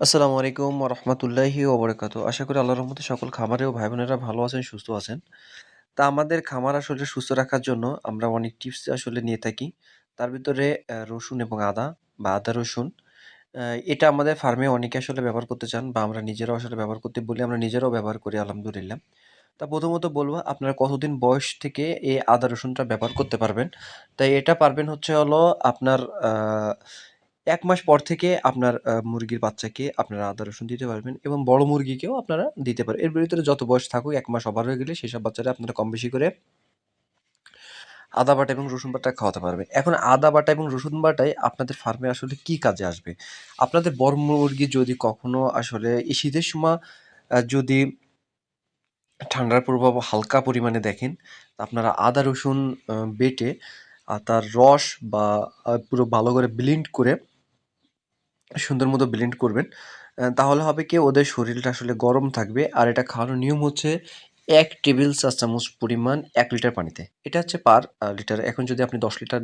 আসসালামু আলাইকুম রহমতুল্লাহি ওবরাকাতু আশা করি আল্লাহর রহমতে সকল খামারে ও ভাই বোনেরা ভালো আছেন, সুস্থ আছেন। তা আমাদের খামার আসলে সুস্থ রাখার জন্য আমরা অনেক টিপস আসলে নিয়ে থাকি। তার ভিতরে রসুন এবং আদা বা আদা রসুন এটা আমাদের ফার্মে অনেকে আসলে ব্যবহার করতে চান বা আমরা নিজেরাও আসলে ব্যবহার করতে বলি, আমরা নিজেরাও ব্যবহার করি, আলহামদুলিল্লাহ। তা প্রথমত বলব, আপনারা কতদিন বয়স থেকে এই আদা রসুনটা ব্যবহার করতে পারবেন? তাই এটা পারবেন হচ্ছে হলো আপনার এক মাস পর থেকে আপনার মুরগির বাচ্চাকে আপনারা আদা, রসুন দিতে পারবেন এবং বড় মুরগিকেও আপনারা দিতে পারেন। এর ভিতরে যত বয়স থাকুক, এক মাস ওভার হয়ে গেলে সেসব বাচ্চারা আপনারা কম বেশি করে আদা বাটা এবং রসুন বাটা খাওয়াতে পারবেন। এখন আদা বাটা এবং রসুন বাটায় আপনাদের ফার্মে আসলে কি কাজে আসবে? আপনাদের বড় মুরগি যদি কখনো আসলে শীতের সময় যদি ঠান্ডার প্রভাব হালকা পরিমাণে দেখেন আপনারা আদা, রসুন বেটে আর তার রস বা পুরো ভালো করে ব্লিন্ড করে সুন্দর মতো ব্লেন্ড করবেন। তাহলে হবে কি ওদের শরীরটা আসলে গরম থাকবে। আর এটা খাওয়ানোর নিয়ম হচ্ছে এক টেবিল চা চামচ পরিমাণ এক লিটার পানিতে। এটা হচ্ছে পার লিটার। এখন যদি আপনি দশ লিটার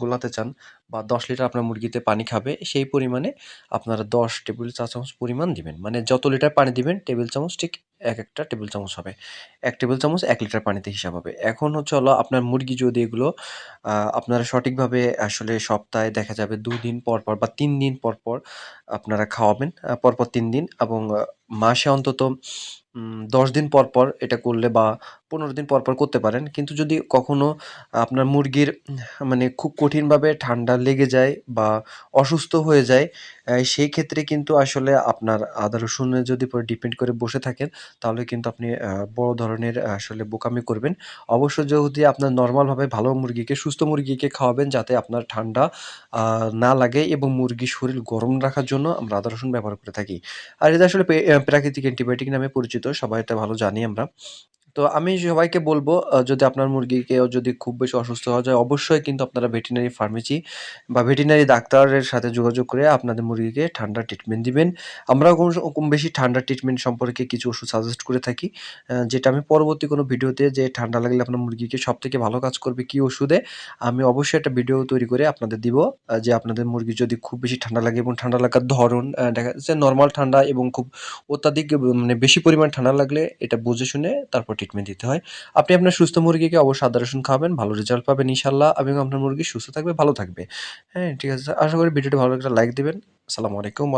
গোলাতে চান বা দশ লিটার আপনার মুরগিতে পানি খাবে, সেই পরিমাণে আপনারা দশ টেবিল চা চামচ পরিমাণ দিবেন। মানে যত লিটার পানি দিবেন, টেবিল চামচ ঠিক এক একটা টেবিল চামচ হবে। এক টেবিল চামচ এক লিটার পানিতে হিসাব হবে। এখন হচ্ছে হলো আপনার মুরগি যদি এগুলো আপনারা সঠিকভাবে আসলে সপ্তাহে দেখা যাবে দুদিন পর পর বা তিন দিন পর পর আপনারা খাওয়াবেন পরপর তিন দিন এবং মাসে অন্তত দশ দিন পর পর এটা করলে বা পনেরো দিন পর পর করতে পারেন। কিন্তু যদি কখনো আপনার মুরগির মানে খুব কঠিনভাবে ঠান্ডা লেগে যায় বা অসুস্থ হয়ে যায় সেই ক্ষেত্রে কিন্তু আসলে আপনার আদা রসুনে যদি পরে ডিপেন্ড করে বসে থাকেন, তাহলে কিন্তু আপনি বড় ধরনের আসলে বোকামি করবেন। অবশ্য যদি আপনার নর্মালভাবে ভালো মুরগিকে, সুস্থ মুরগিকে খাওয়াবেন, যাতে আপনার ঠান্ডা না লাগে এবং মুরগির শরীর গরম রাখার জন্য আমরা আদা রসুন ব্যবহার করে থাকি। আর এটা আসলে প্রাকৃতিক অ্যান্টিবায়োটিক নামে পরিচিত, সবাই এটা ভালো জানি আমরা। তো আমি সবাইকে বলব যদি আপনার মুরগিকেও যদি খুব বেশি অসুস্থ হওয়া যায়, অবশ্যই কিন্তু আপনারা ভেটেরিনারি ফার্মেসি বা ভেটেরিনারি ডাক্তারের সাথে যোগাযোগ করে আপনাদের মুরগিকে ঠান্ডা ট্রিটমেন্ট দিবেন। আমরাও কম বেশি ঠান্ডা ট্রিটমেন্ট সম্পর্কে কিছু ওষুধ সাজেস্ট করে থাকি যেটা আমি পরবর্তী কোনো ভিডিওতে যে ঠান্ডা লাগলে আপনার মুরগিকে সব থেকে ভালো কাজ করবে কি ওষুধে, আমি অবশ্যই একটা ভিডিও তৈরি করে আপনাদের দিব যে আপনাদের মুরগি যদি খুব বেশি ঠান্ডা লাগে এবং ঠান্ডা লাগার ধরন দেখা যাচ্ছে নর্মাল ঠান্ডা এবং খুব অত্যাধিক মানে বেশি পরিমাণ ঠান্ডা লাগলে এটা বুঝে শুনে তারপর ট্রিটমেন্ট দিতে হয়। আপনি আপনার সুস্থ মুরগিকে অবশ্যই আদা রসুন খাবেন, ভালো রেজাল্ট পাবেন ইনশাল্লাহ এবং আপনার মুরগি সুস্থ থাকবে, ভালো থাকবে। হ্যাঁ ঠিক আছে। আশা করি ভিডিওটি ভালো একটা লাইক দেবেন। আসসালামু আলাইকুম